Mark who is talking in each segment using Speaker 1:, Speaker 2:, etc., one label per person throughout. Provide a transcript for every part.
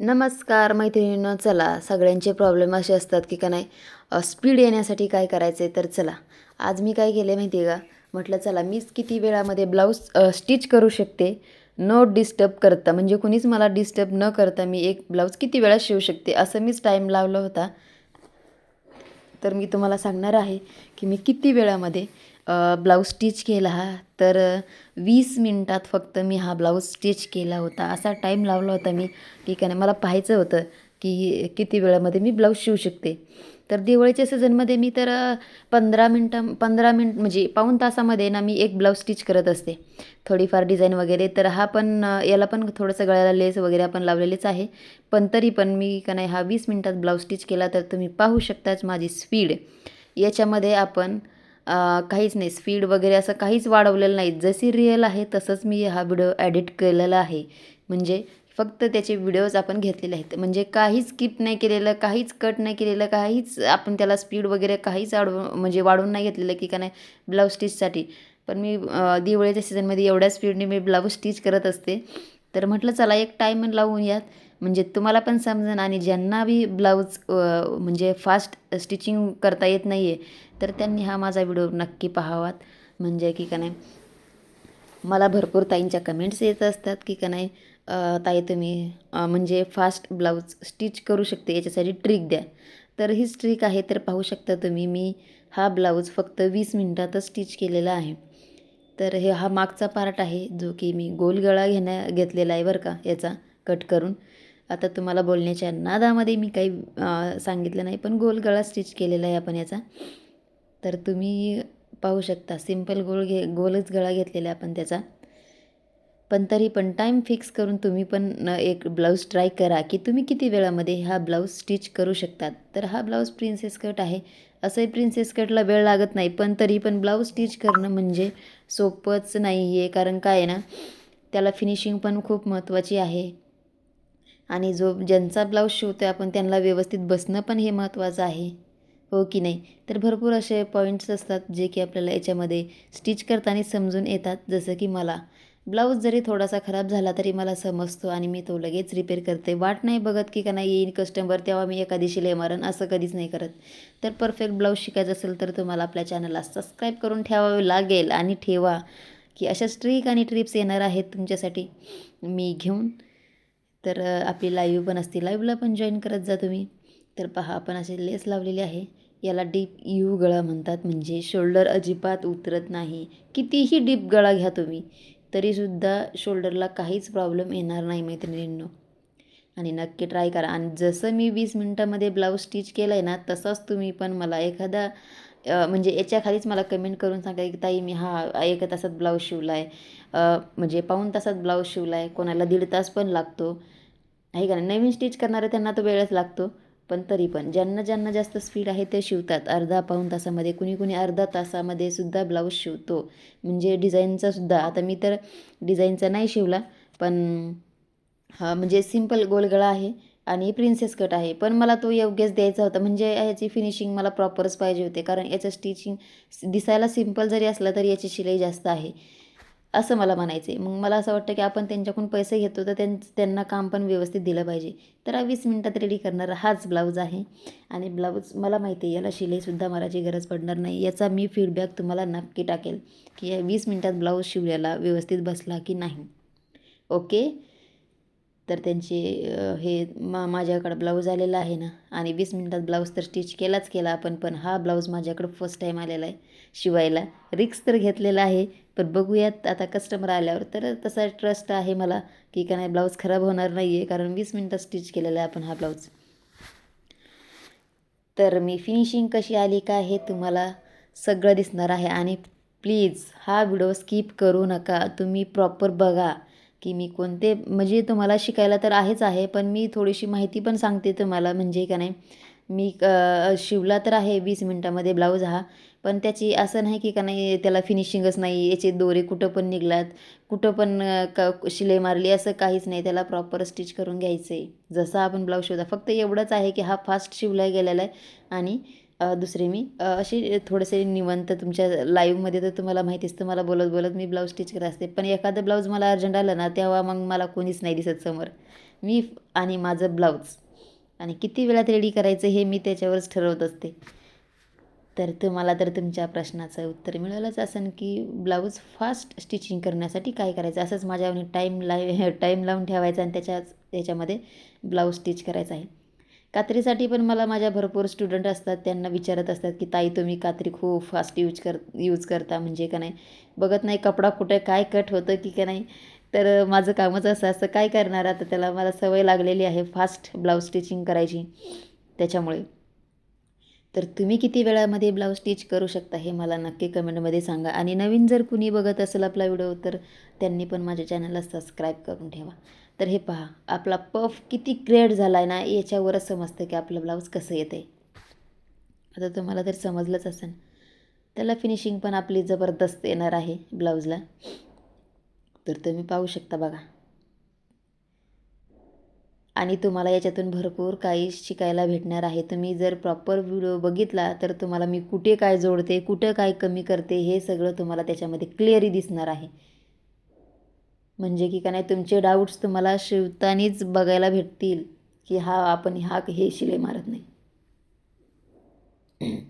Speaker 1: नमस्कार मैत्रिणीनं चला. सगळ्यांचे प्रॉब्लेम असे असतात की का नाही स्पीड येण्यासाठी काय करायचं आहे तर चला. आज मी काय केलं माहिती आहे का? म्हटलं चला मीच किती वेळामध्ये ब्लाऊज स्टिच करू शकते? नो डिस्टर्ब करता. म्हणजे कुणीच मला डिस्टर्ब न करता मी एक ब्लाऊज किती वेळात शिवू शकते? असं मीच टाईम लावला होता. तर मी तुम्हाला सांगणार आहे की मी किती वेळामध्ये ब्लाऊज स्टिच केला हा तर वीस मिनटात फक्त मी हा ब्लाऊज स्टिच केला होता. असा टाईम लावला होता मी की का नाही मला पाहायचं होतं की किती वेळामध्ये मी ब्लाऊज शिवू शकते. तर दिवाळीच्या सीझनमध्ये मी तर पंधरा मिनटं पंधरा मिनट म्हणजे पाऊण तासामध्ये ना मी एक ब्लाऊज स्टिच करत असते. थोडीफार डिझाईन वगैरे तर हा पण याला पण थोडंसं गळ्याला लेस वगैरे आपण लावलेलेच आहे. पण तरी पण मी का नाही हा वीस मिनटात ब्लाऊज स्टिच केला तर तुम्ही पाहू शकताच माझी स्पीड याच्यामध्ये आपण काहीच नाही. स्पीड वगैरे असं काहीच वाढवलेलं नाही. जशी रिअल आहे तसंच मी हा व्हिडिओ ॲडिट केलेला आहे. म्हणजे फक्त त्याचे व्हिडिओज आपण घेतलेले आहेत. म्हणजे काहीच स्किप नाही केलेलं काहीच कट नाही केलेलं काहीच आपण त्याला स्पीड वगैरे काहीच वाढव म्हणजे वाढवून नाही घेतलेलं की का नाही ब्लाऊज स्टिचसाठी पण मी दिवाळीच्या सीझनमध्ये एवढ्या स्पीडने मी ब्लाऊज स्टिच करत असते. तर म्हटलं चला एक टाईम लावून यात. म्हणजे तुम्हाला पण समजेन आणि ज्यांना बी ब्लाऊज म्हणजे फास्ट स्टिचिंग करता येत नाही आहे तर त्यांनी हा माझा व्हिडिओ नक्की पाहावात. म्हणजे की का नाही मला भरपूर ताईंच्या कमेंट्स येत असतात की का नाही ताई तुम्ही म्हणजे फास्ट ब्लाऊज स्टिच करू शकते याच्यासाठी ट्रिक द्या. तर हीच ट्रिक आहे तर पाहू शकता तुम्ही मी हा ब्लाऊज फक्त वीस मिनटातच स्टिच केलेला आहे. तर हे हा मागचा पार्ट आहे जो की मी गोल गळा घेण्या घेतलेला आहे बरं का याचा कट करून. आता तुम्हाला बोलण्याच्या नादामध्ये मी काही सांगितलं नाही पण गोल गळा स्टिच केलेला आहे आपण याचा. तर तुम्ही पाहू शकता सिंपल गोल घे गोलच गळा घेतलेला आहे आपण त्याचा. पण तरी पण टाईम फिक्स करून तुम्ही पण एक ब्लाऊज ट्राय करा की तुम्ही किती वेळामध्ये हा ब्लाऊज स्टिच करू शकतात. तर हा ब्लाऊज प्रिन्सेस कट आहे. असंही प्रिन्सेस कटला वेळ लागत नाही पण तरी पण ब्लाऊज स्टिच करणं म्हणजे सोपंच नाही आहे कारण काय आहे ना त्याला फिनिशिंग पण खूप महत्त्वाची आहे. आणि जो ज्यांचा ब्लाऊज शिवतो आहे आपण त्यांना व्यवस्थित बसणं पण हे महत्त्वाचं आहे. हो की नाही? तर भरपूर असे पॉईंट्स असतात जे की आपल्याला याच्यामध्ये स्टिच करताना समजून येतात. जसं की मला ब्लाऊज जरी थोडासा खराब झाला तरी मला समजतो आणि मी तो लगेच रिपेअर करते. वाट नाही बघत की का नाही येईन कस्टमर तेव्हा मी एखादी शिलाई मारन असं कधीच नाही करत. तर परफेक्ट ब्लाऊज शिकायचं असेल तर तुम्हाला आपल्या चॅनलला सबस्क्राईब करून ठेवावे लागेल. आणि ठेवा की अशा स्ट्रिक आणि ट्रिप्स येणार आहेत तुमच्यासाठी. मी घेऊन तर आपली लाईव्ह पण असते. लाईव्हला पण जॉईन करत जा तुम्ही. तर पहा आपण असे लेस लावलेली आहे. याला डीप यू गळा म्हणतात. म्हणजे शोल्डर अजिबात उतरत नाही. कितीही डीप गळा घ्या तुम्ही तरीसुद्धा शोल्डरला काहीच प्रॉब्लेम येणार नाही मैत्रिणींनो. आणि नक्की ट्राय करा. आणि जसं मी वीस मिनटामध्ये ब्लाऊज स्टिच केलं आहे ना तसंच तुम्ही पण मला एखादा म्हणजे याच्या खालीच मला कमेंट करून सांगा की ताई मी हा एका तासात ब्लाऊज शिवला आहे म्हणजे पाऊण तासात ब्लाऊज शिवला आहे कोणाला दीड तास पण लागतो. आहे का नवीन स्टिच करणारे त्यांना तो वेळच लागतो. पण तरी पण ज्यांना ज्यांना जास्त स्पीड आहे ते शिवतात. अर्धा पाऊण तासामध्ये कुणी कुणी अर्धा तासामध्ये सुद्धा ब्लाऊज शिवतो. म्हणजे डिझाईनचा सुद्धा. आता मी तर डिझाईनचा नाही शिवला पण हा म्हणजे सिंपल गोलगळा आहे. आणि प्रिन्सेस कट आहे. पण मला तो योग्यच द्यायचा होता. म्हणजे याची फिनिशिंग मला प्रॉपरच पाहिजे होते. कारण याचं स्टिचिंग दिसायला सिंपल जरी असलं तरी याची शिलाई जास्त आहे. असं मला म्हणायचं आहे मग मला असं वाटतं की आपण त्यांच्याकडून पैसे घेतो तर त्यां त्यांना काम पण व्यवस्थित दिलं पाहिजे. तर हा वीस मिनटात रेडी करणारा हाच ब्लाऊज आहे. आणि ब्लाऊज मला माहिती आहे याला शिलाईसुद्धा मलाची गरज पडणार नाही. याचा मी फीडबॅक तुम्हाला नक्की टाकेल की या वीस मिनटात ब्लाऊज शिवल्याला व्यवस्थित बसला की नाही. ओके तर त्यांचे हे मा माझ्याकडं ब्लाऊज आलेला आहे ना. आणि वीस मिनटात ब्लाऊज तर स्टिच केलाच केला आपण पण हा ब्लाऊज माझ्याकडं फर्स्ट टाईम आलेला आहे शिवायला. रिक्स तर घेतलेला आहे पण बघूयात आता कस्टमर आल्यावर. तर तसा ट्रस्ट आहे मला की का नाही ब्लाऊज खराब होणार नाही आहे कारण वीस मिनटात स्टिच केलेला आहे आपण हा ब्लाऊज तर मी फिनिशिंग कशी आली का हे तुम्हाला सगळं दिसणार आहे. आणि प्लीज हा व्हिडिओ स्किप करू नका. तुम्ही प्रॉपर बघा. की मी कोणते म्हणजे तुम्हाला शिकायला तर आहेच आहे पण मी थोडीशी माहिती पण सांगते तुम्हाला म्हणजे का नाही. मी शिवला तर आहे वीस मिनटामध्ये ब्लाऊज हा पण त्याची असं नाही की का नाही त्याला फिनिशिंगच नाही याचे दोरे कुठं पण निघलात कुठं पण क शिलाई मारली असं काहीच नाही त्याला प्रॉपर स्टिच करून घ्यायचं आहे जसं आपण ब्लाऊज शिवता फक्त एवढंच आहे की हा फास्ट शिवला गेलेला आहे आणि दुसरे मी. असे थोडेसे निवंत तुमच्या लाईव्हमध्ये तर तुम्हाला माहिती असतं तुम्हाला बोलत बोलत मी ब्लाऊज स्टिच करत असते. पण एखादं ब्लाऊज मला अर्जंट आलं ना तेव्हा मग मला कोणीच नाही दिसत समोर. मी आणि माझं ब्लाऊज आणि किती वेळात रेडी करायचं हे मी त्याच्यावरच ठरवत असते. तर तुम्हाला तर तुमच्या प्रश्नाचं उत्तर मिळालंच असेल की ब्लाऊज फास्ट स्टिचिंग करण्यासाठी काय करायचं? असंच माझ्या टाईम लाव टाईम लावून ठेवायचा आणि त्याच्याच त्याच्यामध्ये ब्लाऊज स्टिच करायचा आहे. कात्रीसाठी पण मला माझ्या भरपूर स्टुडंट असतात त्यांना विचारत असतात की ताई तुम्ही कात्री खूप फास्ट यूज कर यूज करता म्हणजे का नाही? बघत नाही कपडा कुठे काय कट होतं की का नाही? तर माझं कामच असं असं काय करणार आता? त्याला मला सवय लागलेली आहे फास्ट ब्लाऊज स्टिचिंग करायची त्याच्यामुळे. तर तुम्ही किती वेळामध्ये ब्लाऊज स्टिच करू शकता हे मला नक्की कमेंटमध्ये सांगा. आणि नवीन जर कुणी बघत असेल आपला व्हिडिओ तर त्यांनी पण माझ्या चॅनलला सबस्क्राईब करून ठेवा. तर हे पहा आपला पफ किती क्रिएट झाला आहे ना याच्यावरच समजतं की आपलं ब्लाऊज कसं येतं आहे आता तुम्हाला तर समजलंच असेल. त्याला फिनिशिंग पण आपली जबरदस्त येणार आहे ब्लाऊजला तर तुम्ही पाहू शकता बघा. आणि तुम्हाला याच्यातून भरपूर काही शिकायला भेटणार आहे. तुम्ही जर प्रॉपर व्हिडिओ बघितला तर तुम्हाला मी कुठे काय जोडते कुठं काय कमी करते हे सगळं तुम्हाला त्याच्यामध्ये क्लिअरी दिसणार आहे. म्हणजे की का नाही तुमचे डाऊट्स तुम्हाला शिवतानीच बघायला भेटतील की हा आपण हा हे शिलाई मारत नाही.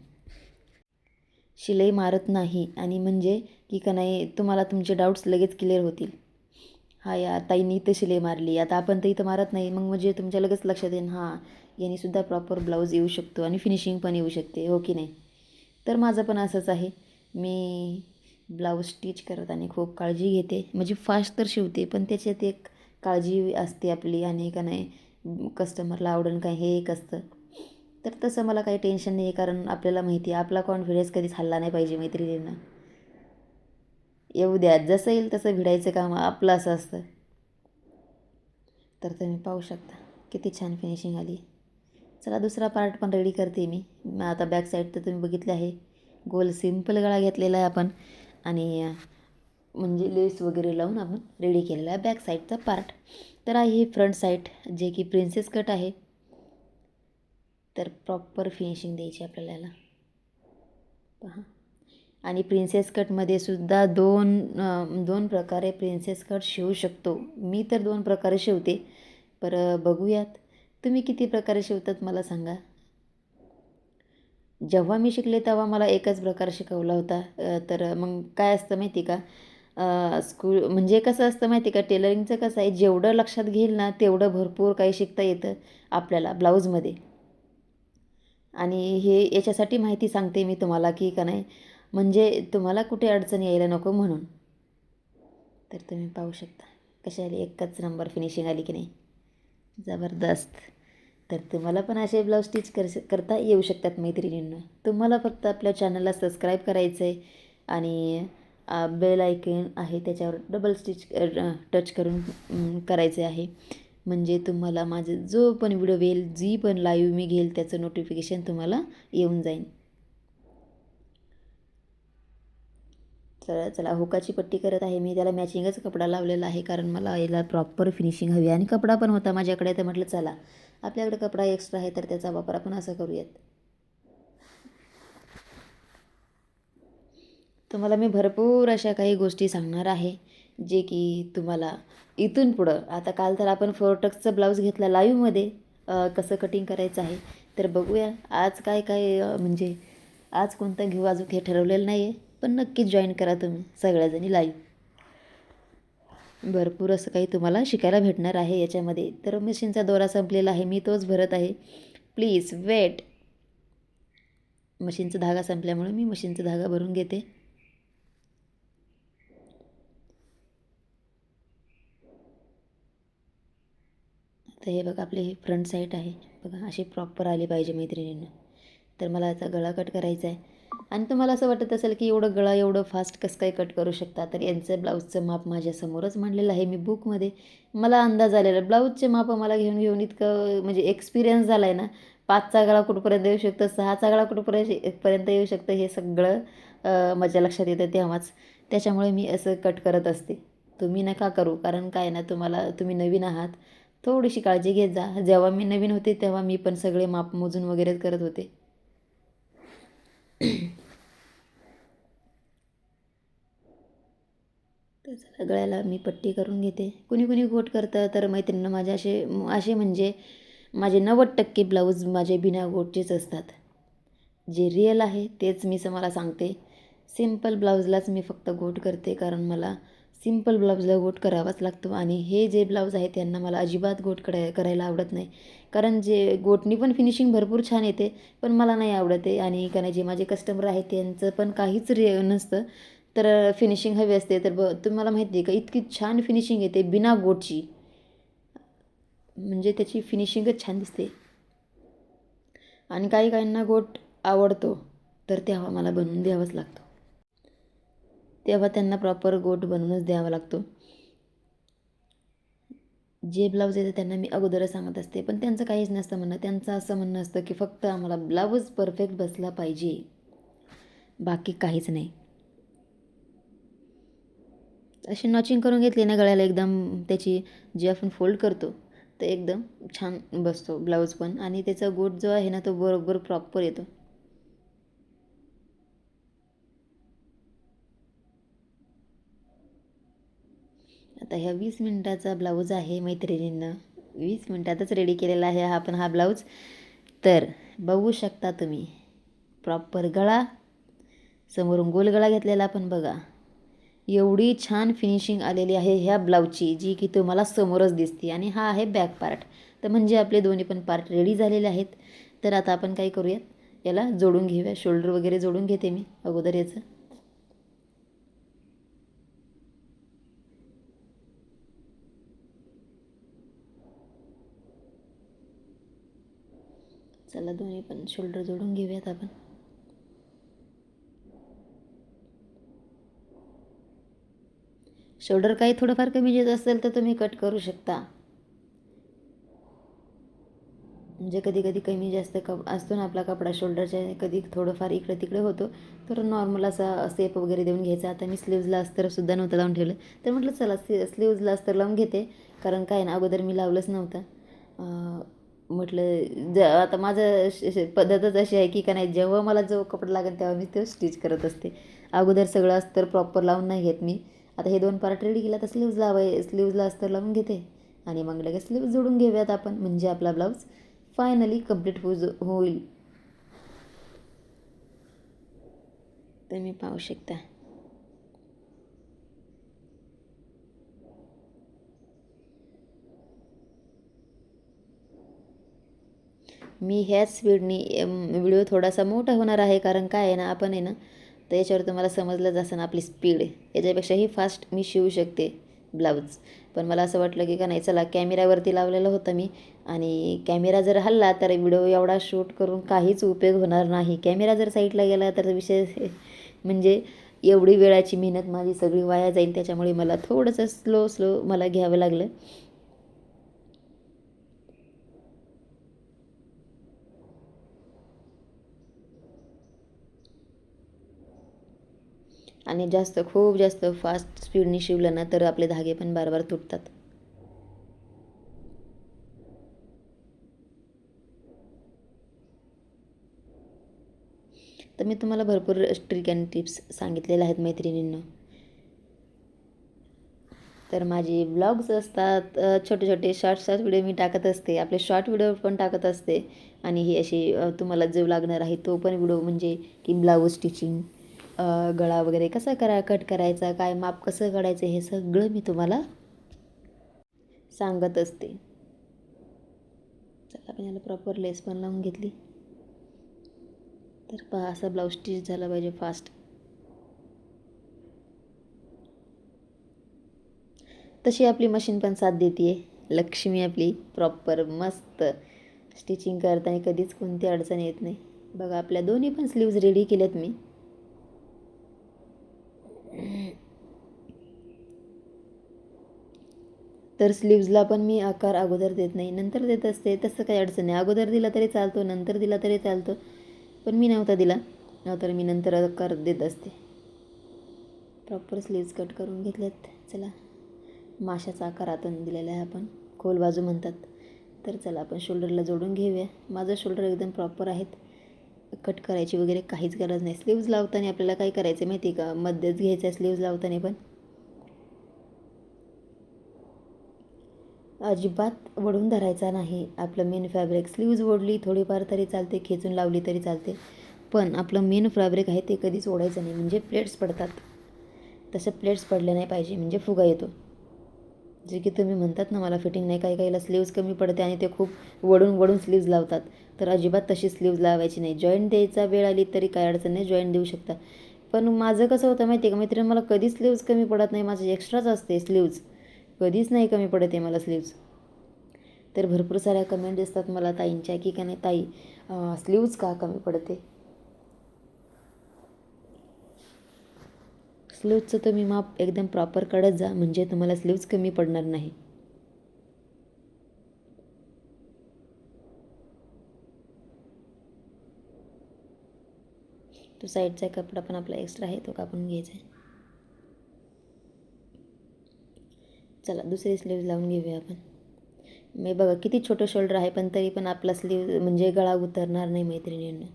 Speaker 1: शिलाई मारत नाही आणि म्हणजे की का नाही तुम्हाला तुमचे डाऊट्स लगेच क्लिअर होतील. हा या ताईंनी इथं शिलाई मारली. आता आपण तर इथं मारत नाही. मग म्हणजे तुमच्या लगेच लक्षात येईन हां यांनीसुद्धा प्रॉपर ब्लाऊज येऊ शकतो आणि फिनिशिंग पण येऊ शकते. हो की नाही? तर माझं पण असंच आहे. मी ब्लाऊज स्टिच करताना खूप काळजी घेते. म्हणजे फास्ट तर शिवते पण त्याच्यात एक काळजी असते आपली आणि का नाही कस्टमरला आवडेल काय हे एक असतं. तर तसं मला काही टेन्शन नाही आहे कारण आपल्याला माहिती आहे आपला कॉन्फिडन्स कधीच हल्ला नाही पाहिजे मैत्रिणींना. येऊ द्या जसं येईल तसं भिडायचं काम आपलं असं असतं. तर तुम्ही पाहू शकता किती छान फिनिशिंग आली. चला दुसरा पार्ट पण रेडी करते मी. आता बॅक साईड तर तुम्ही बघितलं आहे. गोल सिंपल गळा घेतलेला आहे आपण. आणि म्हणजे लेस वगैरे लावून आपण रेडी केलेला आहे बॅक साईडचा पार्ट तर आहे ही फ्रंट साईड जे की प्रिन्सेस कट आहे. तर प्रॉपर फिनिशिंग द्यायची आपल्याला. याला पहा. आणि प्रिन्सेस कटमध्ये सुद्धा दोन दोन प्रकारे प्रिन्सेस कट शिवू शकतो. मी तर दोन प्रकारे शिवते. पर बघूयात. तुम्ही किती प्रकारे शिवतात मला सांगा. जेव्हा मी शिकले तेव्हा मला एकच प्रकार शिकवला होता. तर मग काय असतं माहिती का? स्कूल म्हणजे कसं असतं माहिती का? टेलरिंगचं कसं आहे जेवढं लक्षात घेईल ना तेवढं भरपूर काही शिकता येतं आपल्याला ब्लाऊजमध्ये. आणि हे याच्यासाठी माहिती सांगते मी तुम्हाला की का नाही? म्हणजे तुम्हाला कुठे अडचण यायला नको म्हणून. तर तुम्ही पाहू शकता कशा आली एकच नंबर फिनिशिंग आली की नाही. जबरदस्त. तर तुम्हाला पण असे ब्लाऊज स्टिच कर करता येऊ शकतात मैत्रिणींना. तुम्हाला फक्त आपल्या चॅनलला सबस्क्राईब करायचं आहे आणि बेल आयकन आहे त्याच्यावर डबल स्टिच टच करून करायचे आहे. म्हणजे तुम्हाला माझं जो पण व्हिडिओ येईल जी पण लाईव्ह मी घेईल त्याचं नोटिफिकेशन तुम्हाला येऊन जाईल चला चला होकाची पट्टी करत आहे मी. त्याला मॅचिंगच कपडा लावलेला आहे कारण मला याला प्रॉपर फिनिशिंग हवी आणि कपडा पण होता माझ्याकडे तर म्हटलं चला. आपल्याकडे कपडा एक्स्ट्रा आहे तर त्याचा वापर आपण असं करूयात. तुम्हाला मी भरपूर अशा काही गोष्टी सांगणार आहे जे की तुम्हाला इथून पुढं आता काल तर आपण फोरटक्सचं ब्लाऊज घेतला लाईव्हमध्ये कसं कटिंग करायचं आहे तर बघूया आज काय काय म्हणजे आज कोणतं घेऊ अजून हे ठरवलेलं नाही आहे पण नक्कीच जॉईन करा तुम्ही सगळ्याजणी लाईव्ह भरपूर असं काही तुम्हाला शिकायला भेटणार आहे याच्यामध्ये. तर मशीनचा दोरा संपलेला आहे. मी तोच भरत आहे. प्लीज वेट मशीनचा धागा संपल्यामुळे मी मशीनचा धागा भरून घेते. तर हे बघा आपले फ्रंट साईड आहे. बघा अशी प्रॉपर आली पाहिजे मैत्रिणींना. तर मला याचा गळा कट करायचा आहे. आणि तुम्हाला असं वाटत असेल की एवढं गळा एवढं फास्ट कसं काय कट करू शकता? तर यांचं ब्लाऊजचं माप माझ्यासमोरच मांडलेलं आहे मी बुकमध्ये मला अंदाज आलेला ब्लाऊजचे माप मला घेऊन घेऊन इतकं म्हणजे एक्सपिरियन्स झाला आहे ना. पाचचा गळा कुठपर्यंत येऊ शकतं? सहाचा गळा कुठपर्यंत पर्यंत येऊ शकतं? हे सगळं माझ्या लक्षात येतं तेव्हाच. त्याच्यामुळे मी असं कट करत असते. तुम्ही नका करू कारण काय ना तुम्हाला तुम्ही नवीन आहात. थोडीशी काळजी घेत जा. जेव्हा मी नवीन होते तेव्हा मी पण सगळे माप मोजून वगैरे करत होते. तर सगळ्याला गळ्याला मी पट्टी करून घेते. कुणी कुणी गोट करतं तर मैत्रिणीनं माझे असे असे म्हणजे माझे नव्वद टक्के ब्लाऊज माझे बिना गोटचेच असतात. जे रिअल आहे तेच मी मला सांगते. सिंपल ब्लाऊजलाच मी फक्त गोट करते कारण मला सिंपल ब्लाऊजला गोट करावाच लागतो आणि हे जे ब्लाऊज आहे त्यांना मला अजिबात गोट कराय करायला आवडत नाही. कारण जे गोटनी पण फिनिशिंग भरपूर छान येते पण मला नाही आवडत आहे. आणि कारण जे माझे कस्टमर आहेत त्यांचं पण काहीच रे नसतं. तर फिनिशिंग हवी असते. तर ब तुम्हाला माहिती आहे का इतकी छान फिनिशिंग येते बिना गोटची. म्हणजे त्याची फिनिशिंगच छान दिसते. आणि काही काहींना गोट आवडतो तर तेव्हा मला बनवून द्यावाच लागतो. तेव्हा त्यांना प्रॉपर गोट बनवूनच द्यावा लागतो. जे ब्लाऊज येतं त्यांना मी अगोदरच सांगत असते पण त्यांचं काहीच नसतं म्हणणं. त्यांचं असं म्हणणं असतं की फक्त आम्हाला ब्लाऊज परफेक्ट बसला पाहिजे. बाकी काहीच नाही. अशी नॉचिंग करून घेतली ना गळ्याला एकदम त्याची जी आपण फोल्ड करतो तर एकदम छान बसतो ब्लाऊज पण. आणि त्याचा गोट जो आहे ना तो बरोबर प्रॉपर येतो. आता ह्या वीस मिनटाचा ब्लाऊज आहे मैत्रिणींनं. वीस मिनटातच रेडी केलेला आहे हा आपण हा ब्लाऊज. तर बघू शकता तुम्ही. प्रॉपर गळा. समोरून गोल गळा घेतलेला पण बघा. एवढी छान फिनिशिंग आलेली आहे ह्या ब्लाऊजची जी की तुम्हाला समोरच दिसते. आणि हा आहे बॅक पार्ट तर म्हणजे आपले दोन्ही पण पार्ट रेडी झालेले आहेत. तर आता आपण काय करूयात? याला जोडून घेऊया. शोल्डर वगैरे जोडून घेते मी अगोदर याचं. चला दोन्ही पण शोल्डर जोडून घेऊयात आपण. शोल्डर काही थोडंफार कमी जेत असेल तर तुम्ही कट करू शकता. म्हणजे कधी कधी कमी जास्त कप असतो ना आपला कपडा शोल्डरच्या कधी थोडंफार इकडे तिकडे होतो तर नॉर्मल असा सेप वगैरे देऊन घ्यायचा. आता मी स्लीव्जला अस्तरसुद्धा नव्हतं लावून ठेवलं. तर म्हटलं चला स्ली स्लीव्जला अस्तर लावून घेते. कारण काय ना अगोदर मी लावलंच नव्हतं. म्हटलं ज आता माझं पद्धतच अशी आहे की का नाही जेव्हा मला जो कपडा लागेल तेव्हा मी तो स्टिच करत असते. अगोदर सगळं अस्तर प्रॉपर लावून नाही घेत मी. आता हे दोन पार्ट रेडी केला तर स्लीव्ज लावाय स्लीव्जला अस्तर लावून घेते. आणि मग लगेच स्लीव्ज जोडून घेऊयात आपण म्हणजे आपला ब्लाऊज फायनली कंप्लीट होऊ होईल. तुम्ही पाहू शकता. मी ह्याच स्पीडनी व्हिडिओ थोडासा मोठा होणार आहे कारण काय आहे ना आपण आहे ना तर याच्यावर तुम्हाला समजलंच असं ना आपली स्पीड याच्यापेक्षाही फास्ट मी शिवू शकते ब्लाऊज पण मला असं वाटलं की का नाही चला कॅमेऱ्यावरती लावलेलं होतं मी. आणि कॅमेरा जर हल्ला तर व्हिडिओ एवढा शूट करून काहीच उपयोग होणार नाही. कॅमेरा जर साईडला गेला तर विषय म्हणजे एवढी वेळाची मेहनत माझी सगळी वाया जाईल. त्याच्यामुळे मला थोडंसं स्लो स्लो मला घ्यावं लागलं. आणि जास्त खूप जास्त फास्ट स्पीडने शिवलं ना तर आपले धागे पण बार बार तुटतात. तर मी तुम्हाला भरपूर ट्रिक अँड टिप्स सांगितलेल्या आहेत मैत्रिणींना. तर माझी ब्लॉग्स असतात छोटे छोटे शॉर्ट शॉर्ट व्हिडिओ मी टाकत असते. आपले शॉर्ट व्हिडिओ पण टाकत असते. आणि ही अशी तुम्हाला जो लागणार आहे तो पण व्हिडिओ म्हणजे की ब्लाऊज स्टिचिंग गळा वगैरे कसा करा कट करायचा काय माप कसं काढायचं हे सगळं मी तुम्हाला सांगत असते. चला आपण याला प्रॉपर लेस पण लावून घेतली. तर पहा असा ब्लाऊज स्टिच झाला पाहिजे फास्ट तशी आपली मशीन पण साथ देते लक्ष्मी आपली प्रॉपर मस्त स्टिचिंग करताना कधीच कोणती अडचण येत नाही. बघा आपल्या दोन्ही पण स्लीव्ज रेडी केल्यात मी. तर स्लीव्जला पण मी आकार अगोदर देत नाही. नंतर देत असते तसं काही अडचण नाही. अगोदर दिला तरी चालतो नंतर दिला तरी चालतो. पण मी नव्हता दिला. तर मी नंतर आकार देत असते. प्रॉपर स्लीव्ज कट करून घेतल्यात. चला. माशाचा आकार आतून दिलेला आहे आपण. खोल बाजू म्हणतात. तर चला आपण शोल्डरला जोडून घेऊया. माझं शोल्डर एकदम प्रॉपर आहेत. कट करायची वगैरे काहीच गरज नाही. स्लीव्ज लावताना आपल्याला काय करायचं माहिती का? मध्येच घ्यायचं आहे स्लीव्ज लावताना पण. अजिबात वढून धरायचा नाही आपलं मेन फॅब्रिक स्लीव्ज ओढली थोडीफार तरी चालते खेचून लावली तरी चालते. पण आपलं मेन फॅब्रिक आहे ते कधीच ओढायचं नाही. म्हणजे प्लेट्स पडतात. तसं प्लेट्स पडले नाही पाहिजे. म्हणजे फुगा येतो. जे की तुम्ही म्हणतात ना मला फिटिंग नाही काही काहीला स्लीव्ज कमी पडते आणि ते खूप वडून वडून स्लीव्ज लावतात. तर अजिबात तशी स्लीव्ज लावायची नाही. जॉईंट द्यायचा वेळ आली तरी काय अडचण नाही जॉईंट देऊ शकता. पण माझं कसं होतं माहिती आहे का? मैत्रीण मला कधीच स्लीव्ज कमी पडत नाही. माझं एक्स्ट्राच असते स्लीव्ज कधीच नाही कमी पडत आहे मला स्लीव्ज तर भरपूर साऱ्या कमेंट असतात मला ताईंच्या की का नाही ताई स्लीव्ज का कमी पडते? स्लीव्जचं तुम्ही माप एकदम प्रॉपर काढत जा म्हणजे तुम्हाला स्लीव्ज कमी पडणार नाही. तो साईडचा कपडा पण आपला एक्स्ट्रा आहे तो कापून घ्यायचा आहे. चला दुसरी स्लीव्ज लावून घेऊया आपण. मी बघा किती छोटं शोल्डर आहे पण तरी पण आपला स्लीव म्हणजे गळा उतरणार नाही मैत्रिणींना.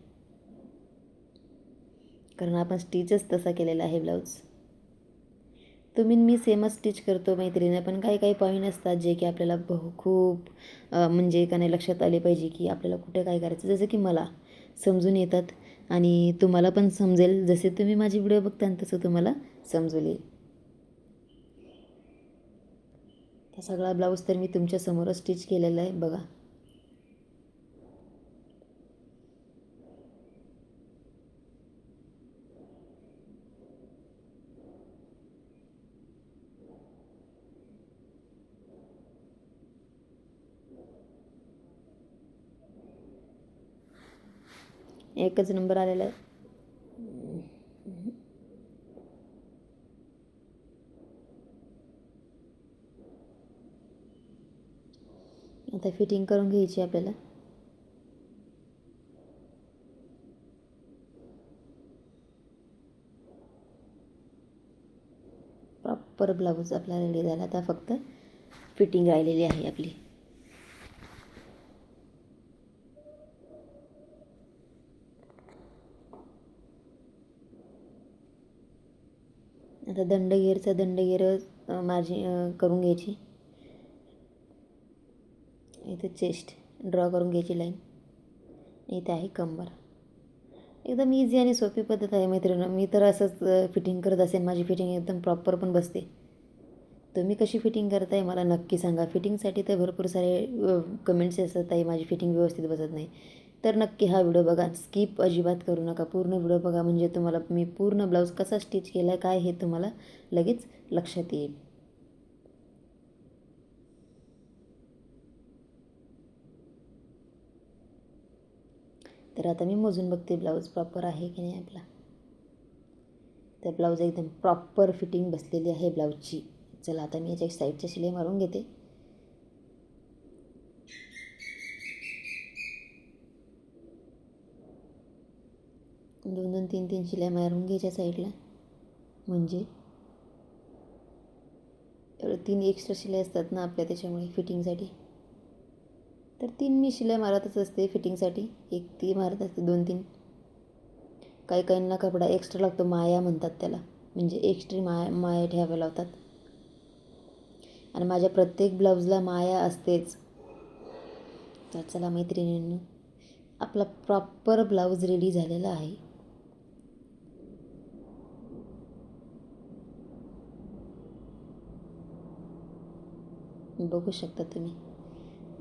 Speaker 1: कारण आपण स्टिचच तसा केलेला आहे ब्लाऊज तुम्ही मी सेमच स्टिच करतो मैत्रिणी. पण काही काही पॉईंट असतात जे की आपल्याला बहु खूप म्हणजे का नाही लक्षात आले पाहिजे की आपल्याला कुठे काय करायचं. जसं की मला समजून येतात आणि तुम्हाला पण समजेल. जसे तुम्ही माझे व्हिडिओ बघता तसं तुम्हाला समजून येईल. हा सगळा ब्लाऊज तर मी तुमच्यासमोरच स्टिच केलेला आहे. बघा. एकच नंबर आलेला आहे. आता फिटिंग करून घ्यायची आपल्याला. प्रॉपर ब्लाऊज आपला रेडी झाला. आता फक्त फिटिंग राहिलेली आहे आपली. आता दंडगेरचा दंडगेर माझी करून घ्यायची. इथे चेस्ट ड्रॉ करून घ्यायची लाईन इथे आहे कंबर. एकदम इझी आणि सोपी पद्धत आहे मैत्रिणी मी तर असंच फिटिंग करत असेल माझी फिटिंग एकदम प्रॉपर पण बसते. तुम्ही कशी फिटिंग करताय मला नक्की सांगा. फिटिंगसाठी तर भरपूर सारे कमेंट्स असतात आहे माझी फिटिंग व्यवस्थित बसत नाही. तर नक्की हा व्हिडिओ बघा. स्किप अजिबात करू नका. पूर्ण व्हिडिओ बघा. म्हणजे तुम्हाला मी पूर्ण ब्लाऊज कसा स्टिच केला आहे काय हे तुम्हाला लगेच लक्षात येईल. तर आता मी मोजून बघते ब्लाऊज प्रॉपर आहे की नाही आपला. तर ब्लाऊज एकदम प्रॉपर फिटिंग बसलेली आहे ब्लाऊजची चला आता मी याच्या साईडच्या शिलाई मारून घेते. दोन दोन तीन तीन शिलाई मारून घ्यायच्या साईडला म्हणजे? तीन एक्स्ट्रा शिलाई असतात ना आपल्या त्याच्यामुळे फिटिंगसाठी तर तीन मी शिलाई मारतच असते फिटिंगसाठी एक ती मारत असते दोन तीन काही काहींना कपडा एक्स्ट्रा लागतो माया म्हणतात त्याला. म्हणजे एक्स्ट्री माया माया ठेवाव्या लावतात. आणि माझ्या प्रत्येक ब्लाऊजला माया असतेच. तर चला मैत्रिणींनो आपला प्रॉपर ब्लाऊज रेडी झालेला आहे. बघू शकता तुम्ही.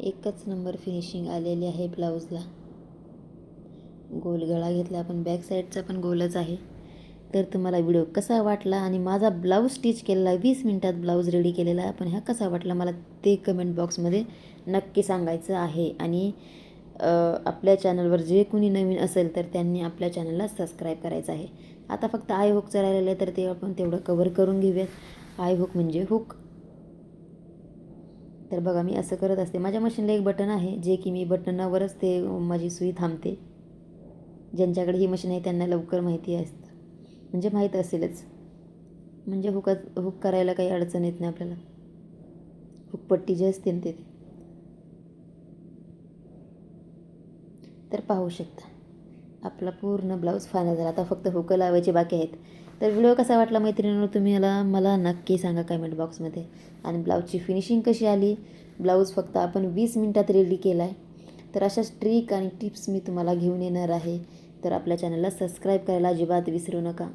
Speaker 1: एकच नंबर फिनिशिंग आलेली आहे ब्लाऊजला गोल गळा घेतला आपण बॅक साईडचा पण गोलच आहे. तर तुम्हाला व्हिडिओ कसा वाटला आणि माझा ब्लाऊज स्टिच केलेला वीस मिनटात ब्लाऊज रेडी केलेला आहे पण ह्या कसा वाटला मला ते कमेंट बॉक्समध्ये नक्की सांगायचं आहे. आणि आपल्या चॅनलवर जे कोणी नवीन असेल तर त्यांनी आपल्या चॅनलला सबस्क्राईब करायचं आहे. आता फक्त आय हुकचं राहिलेलं आहे तर ते आपण तेवढं कवर करून घेऊयात. आय हुक म्हणजे हुक तर बघा मी असं करत असते. माझ्या मशीनला एक बटन आहे जे की मी बटनावरच ते माझी सुई थांबते. ज्यांच्याकडे ही मशीन आहे त्यांना लवकर माहिती असतं. म्हणजे माहीत असेलच. म्हणजे हुकात हुक करायला काही अडचण येत नाही आपल्याला. हुकपट्टी जी असते ना ते तर पाहू शकता. आपला पूर्ण ब्लाऊज फायनल झाला. आता फक्त हुकं लावायचे बाकी आहेत. तर व्हिडिओ कसा वाटला मैत्रिणींनो तुम्ही मला मला नक्की सांगा कमेंट बॉक्समध्ये आणि ब्लाऊजची फिनिशिंग कशी आली? ब्लाऊज फक्त आपण वीस मिनटात रेडी केला आहे तर अशाच ट्रिक आणि टिप्स मी तुम्हाला घेऊन येणार आहे. तर आपल्या चॅनलला सबस्क्राईब करायला अजिबात विसरू नका.